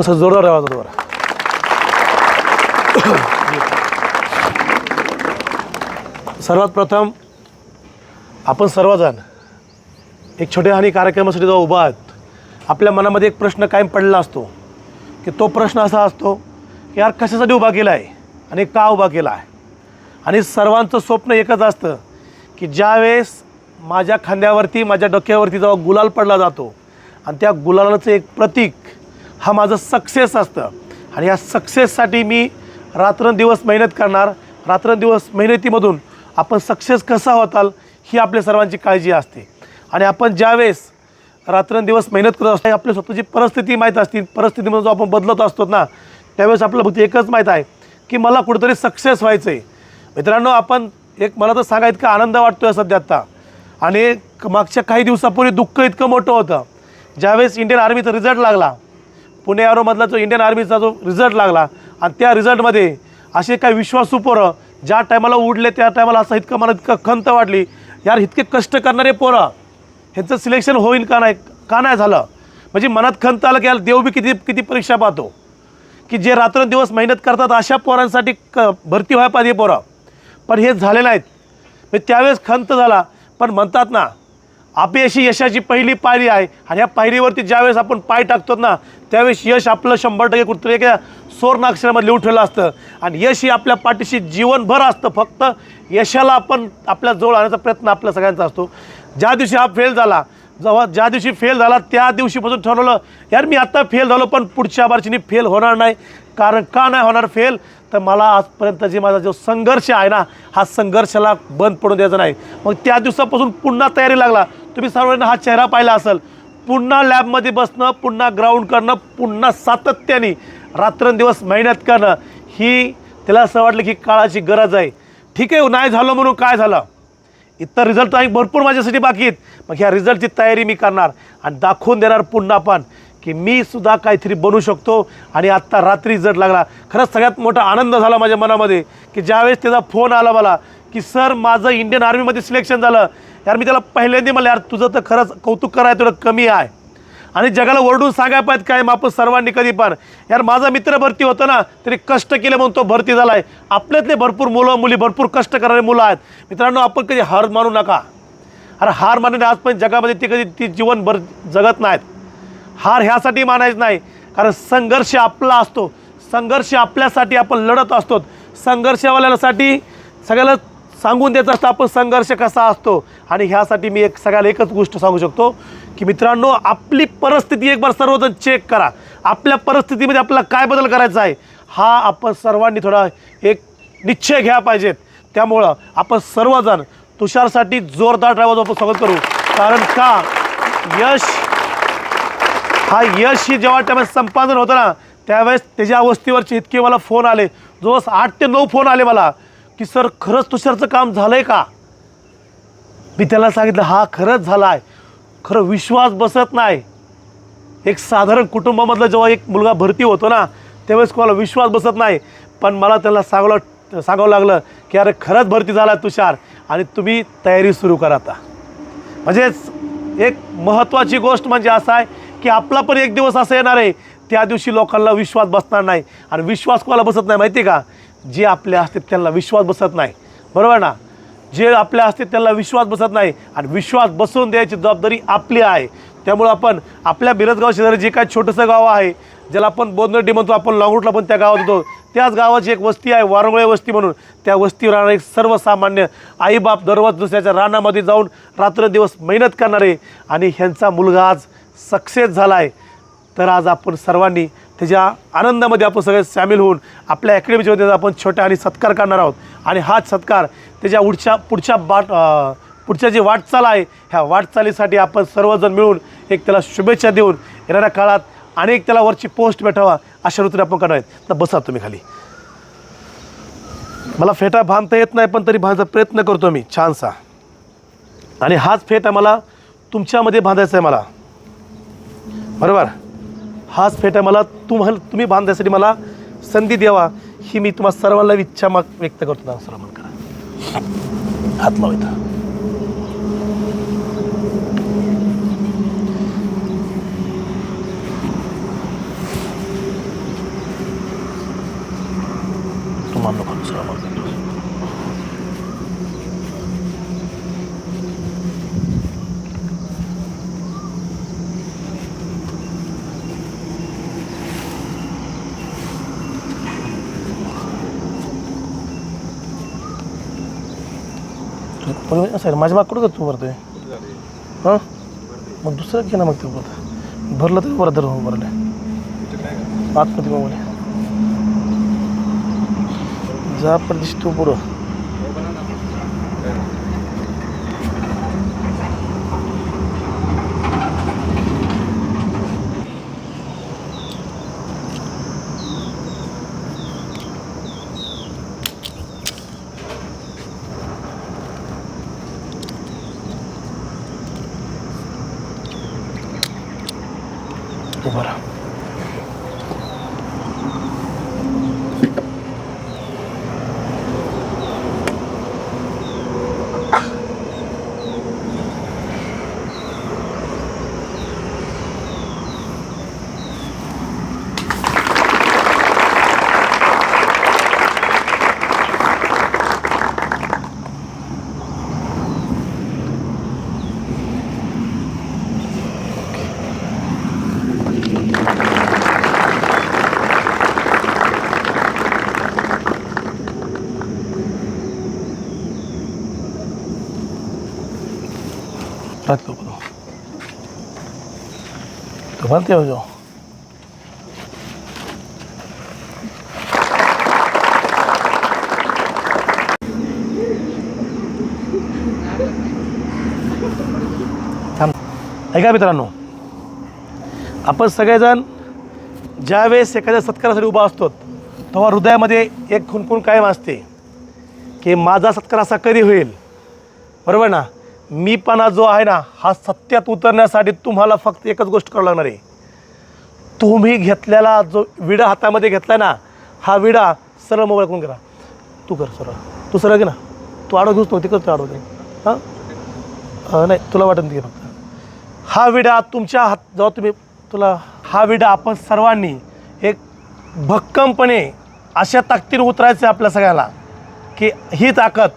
असं जोरदार आवाज बरोबर सर्वात प्रथम आपण सर्वजण एक छोट्या आणि कार्यक्रमासाठी जेव्हा उभा आहात आपल्या मनामध्ये एक प्रश्न कायम पडला असतो की तो प्रश्न असा असतो की यार कशासाठी उभा केला आहे आणि का उभा केला आहे आणि सर्वांचं स्वप्न एकच असतं की ज्यावेळेस माझ्या खांद्यावरती माझ्या डोक्यावरती जेव्हा गुलाल पडला जातो आणि त्या गुलालाचं एक प्रतीक हा माझं सक्सेस असतं. आणि या सक्सेससाठी मी रात्रंदिवस मेहनत करणार. रात्रंदिवस मेहनतीमधून आपण सक्सेस कसा होताल ही आपल्या सर्वांची काळजी असते. आणि आपण ज्यावेळेस रात्रंदिवस मेहनत करत असतो आपल्या स्वतःची परिस्थिती माहीत असते. परिस्थितीमधून जो आपण बदलत असतो ना त्यावेळेस आपल्याला फक्त एकच माहीत आहे की मला कुठेतरी सक्सेस व्हायचं आहे मित्रांनो आपण एक मला तर सांगा इतका आनंद वाटतो आहे सध्या आत्ता. आणि मागच्या काही दिवसापूर्वी दुःख इतकं मोठं होतं. ज्यावेळेस इंडियन आर्मीचा रिझल्ट लागला पुणे आरोमधला जो इंडियन आर्मीचा जो रिझल्ट लागला आणि त्या रिझल्टमध्ये असे काही विश्वासू पोरं ज्या टायमाला उडले त्या टायमाला असं इतकं मला इतकं खंत वाटली यार इतके कष्ट करणारे पोरं ह्यांचं सिलेक्शन होईल का नाही का नाही झालं? म्हणजे मनात खंत आलं की यार देव बी किती किती परीक्षा पाहतो. की जे रात्रंदिवस मेहनत करतात अशा पोरांसाठी क भरती व्हायला पाहिजे पोरं. पण हे झाले नाहीत. म्हणजे त्यावेळेस खंत झाला. पण म्हणतात ना अपयशी यशाची पहिली पायरी आहे आणि ह्या पायरीवरती ज्यावेळेस आपण पाय टाकतो ना त्यावेळेस यश आपलं शंभर टक्के कुठतरी एका सुवर्ण अक्षरामध्ये लिहून ठेवलं असतं. आणि यश ही आपल्या पाठीशी जीवनभर असतं. फक्त यशाला आपण आपल्या जवळ आणण्याचा प्रयत्न आपल्या सगळ्यांचा असतो. ज्या दिवशी हा फेल झाला जेव्हा ज्या दिवशी फेल झाला त्या दिवशीपासून ठरवलं यार मी आत्ता फेल झालो पण पुढच्या वर्षीनी फेल होणार नाही. कारण का नाही होणार फेल तर मला आजपर्यंत जे माझा जो संघर्ष आहे ना हा संघर्षाला बंद पडून द्यायचा नाही. मग त्या दिवसापासून पुन्हा तयारी लागला. तुम्ही सर्वांना हा चेहरा पाहिला असेल पुन्हा लॅबमध्ये बसणं पुन्हा ग्राउंड करणं पुन्हा सातत्याने रात्रंदिवस मेहनत करणं ही त्याला असं वाटलं की काळाची गरज आहे. ठीक आहे हो, नाही झालं म्हणून काय झालं? इतर रिझल्ट आहे भरपूर माझ्यासाठी बाकी आहेत. मग ह्या रिझल्टची तयारी मी करणार आणि दाखवून देणार पुन्हा पण की मी सुद्धा काहीतरी बनू शकतो आणि आत्ता रात्री रिझल्ट लागला. खरंच सगळ्यात मोठा आनंद झाला माझ्या मनामध्ये की ज्यावेळेस त्याचा फोन आला मला की सर माझं इंडियन आर्मीमध्ये सिलेक्शन झालं. यार मी त्याला पहिल्यांदा मला यार तुझं तर खरंच कौतुक करायला तुला कमी आहे. आणि जगाला ओरडून सांगायला पाहिजे काय मग आपण सर्वांनी कधी पण. यार माझा मित्र भरती होतो ना तरी कष्ट केले म्हणून तो भरती झाला आहे आपल्यातले भरपूर मुलं मुली भरपूर कष्ट करणारे मुलं आहेत. मित्रांनो आपण कधी हार मानू नका. अरे हार मानणे आज पण जगामध्ये ते कधी ती जीवन भर जगत नाहीत. हार ह्यासाठी मानायचं नाही कारण संघर्ष आपला असतो. संघर्ष आपल्यासाठी आपण लढत असतो. संघर्षवाल्यासाठी सगळ्याला सांगून देत असतं आपण संघर्ष कसा असतो? आणि ह्यासाठी मी एक सगळ्याला एकच गोष्ट सांगू शकतो की मित्रांनो आपली परिस्थिती एक बार सर्वजण चेक करा. आपल्या परिस्थितीमध्ये आपल्याला काय बदल करायचा आहे हा आपण सर्वांनी थोडा एक निश्चय घ्या पाहिजेत. त्यामुळं आपण सर्वजण तुषारसाठी जोरदार ड्रायव्हर आपण स्वागत करू. कारण का? यश हा यश ही जेव्हा त्यावेळेस संपादन होतं ना त्यावेळेस त्याच्या वस्तीवरचे इतके मला फोन आले. जवळपास आठ ते नऊ फोन आले मला. की सर खरंच तुषारचं काम झालं आहे का? मी त्याला सांगितलं हा खरंच झाला आहे खरं विश्वास बसत नाही. एक साधारण कुटुंबामधला जेव्हा एक मुलगा भरती होतो ना त्यावेळेस कोणाला विश्वास बसत नाही. पण मला त्याला सांगावं सांगावं लागलं की अरे खरंच भरती झाला तुषार आणि तुम्ही तयारी सुरू करा आता. म्हणजेच एक महत्त्वाची गोष्ट म्हणजे असं आहे की आपला पण एक दिवस असं येणार आहे त्या दिवशी लोकांना विश्वास बसणार नाही. आणि विश्वास कोणाला बसत नाही माहिती आहे का? जे आपल्या असते त्यांना विश्वास बसत नाही. बरोबर ना? जे आपल्या असते त्यांना विश्वास बसत नाही आणि विश्वास बसवून द्यायची जबाबदारी आपली आहे. त्यामुळं आपण आपल्या बिरजगाव शेजारी जे काय छोटंसं गाव आहे ज्याला आपण बोंदर्डी म्हणतो आपण लॉंगरूटला पण त्या गावात होतो त्याच गावाची एक वस्ती आहे वारंगळे वस्ती म्हणून. त्या वस्तीवर राहणारे सर्वसामान्य आईबाप दररोज दुसऱ्याच्या रानामध्ये जाऊन रात्रंदिवस मेहनत करणारे आणि ह्यांचा मुलगा आज सक्सेस झाला आहे तर आज आपण सर्वांनी त्याच्या आनंदामध्ये आपण सगळे सामील होऊन आपल्या अकॅडमीच्या त्याचा आपण छोट्या आणि सत्कार करणार आहोत. आणि हाच सत्कार त्याच्या पुढच्या पुढच्या बाट पुढच्या जी वाटचाल आहे ह्या वाटचालीसाठी आपण सर्वजण मिळून एक त्याला शुभेच्छा देऊन येणाऱ्या काळात अनेक त्याला वरची पोस्ट भेटावा अशा ऋतूने आपण करणार आहेत. तर बसा तुम्ही खाली. मला फेटा बांधता येत नाही पण तरी बांधायचा प्रयत्न करतो मी छानसा. आणि हाच फेटा मला तुमच्यामध्ये बांधायचा आहे मला. बरोबर? हाच फेट आहे मला तुम्हाला तुम्ही बांधण्यासाठी मला संधी द्यावा ही मी तुम्हाला सर्वांना इच्छा मग व्यक्त करतो. ना श्रमण करा. हात लावायचा तुम्हाला श्रमण करा. असं आहे, माझ्या माग कुठं तू भरतोय हां? मग दुसरं घे ना मग ते परत भरलं तर बरं धरून भरलं आतमध्ये मग जा परदेशी तू पुढं उभं राहा रात को बोलो तो बनते हो जो थांब ऐका मित्रांनो आपण सगळेजण ज्यावेळेस एखाद्या सत्कारासाठी उभा असतो तेव्हा हृदयामध्ये एक खुणखुण कायम असते की माझा सत्कार असा कधी होईल बरोबर ना मीपणा जो आहे ना हा सत्यात उतरण्यासाठी तुम्हाला फक्त एकच गोष्ट करावं लागणार आहे. तुम्ही घेतलेला जो विडा हातामध्ये घेतला ना हा विडा सरळ मोबाईल करून करा तू कर सरळ. तू सरळ घे ना. तू आडव घेऊच नव्हती करतो आडव घे हां? नाही तुला वाटत नाही फक्त. हा विडा तुमच्या हात जेव्हा तुम्ही तुला हा विडा आपण सर्वांनी एक भक्कमपणे अशा ताकदीने उतरायचं आहे आपल्या सगळ्याला की ही ताकद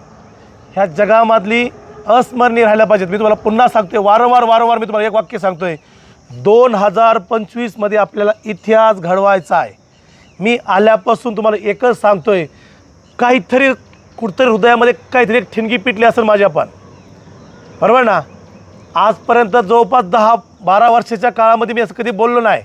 ह्या जगामधली अस्मरणीय राहिल्या पाहिजेत. मी तुम्हाला पुन्हा सांगतोय वारंवार वारंवार मी तुम्हाला एक वाक्य सांगतोय. दोन हजार पंचवीसमध्ये आपल्याला इतिहास घडवायचा आहे. मी आल्यापासून तुम्हाला एकच सांगतोय काहीतरी कुठतरी हृदयामध्ये काहीतरी एक ठिणगी पिटली असेल माझ्या पण बरोबर ना? आजपर्यंत जवळपास दहा बारा वर्षाच्या काळामध्ये मी असं कधी बोललो नाही.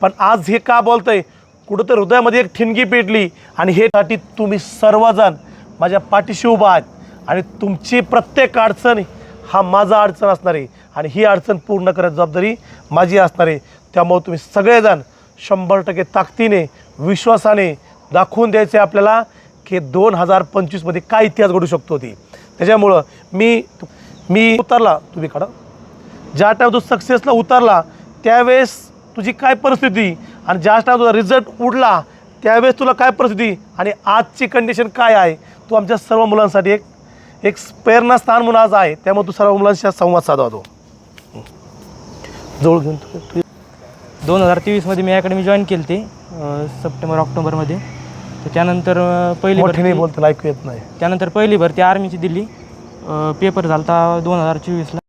पण आज हे का बोलतंय? कुठंतरी हृदयामध्ये एक ठिणगी पेटली आणि हेसाठी तुम्ही सर्वजण माझ्या पाठीशी उभा आहात. आणि तुमची प्रत्येक अडचण हा माझा अडचण असणार आहे आणि ही अडचण पूर्ण करायची जबाबदारी माझी असणार. आहे त्यामुळे तुम्ही सगळेजण शंभर टक्के ताकदीने विश्वासाने दाखवून द्यायचे आपल्याला की दोन हजार पंचवीसमध्ये काय इतिहास घडू शकतो ती. त्याच्यामुळं मी मी उतरला तुम्ही काढा. ज्या टाईम तू सक्सेसला उतरला त्यावेळेस तुझी काय परिस्थिती? आणि ज्या टाईम तुझा रिझल्ट उडला त्यावेळेस तुला काय परिस्थिती? आणि आजची कंडिशन काय आहे? तू आमच्या सर्व मुलांसाठी एक एक प्रेरणास्थान म्हणून आज आहे. त्यामुळे तू सर्व मुलांशी संवाद साधवा तो जवळ घेऊन दोन हजार तेवीसमध्ये मी अकॅडमी जॉईन केली ती सप्टेंबर ऑक्टोबरमध्ये. तर त्यानंतर पहिली भरती बोलतो ऐकू येत नाही. त्यानंतर पहिली भरती आर्मीची दिली. पेपर झाला होता दोन हजार चोवीसला.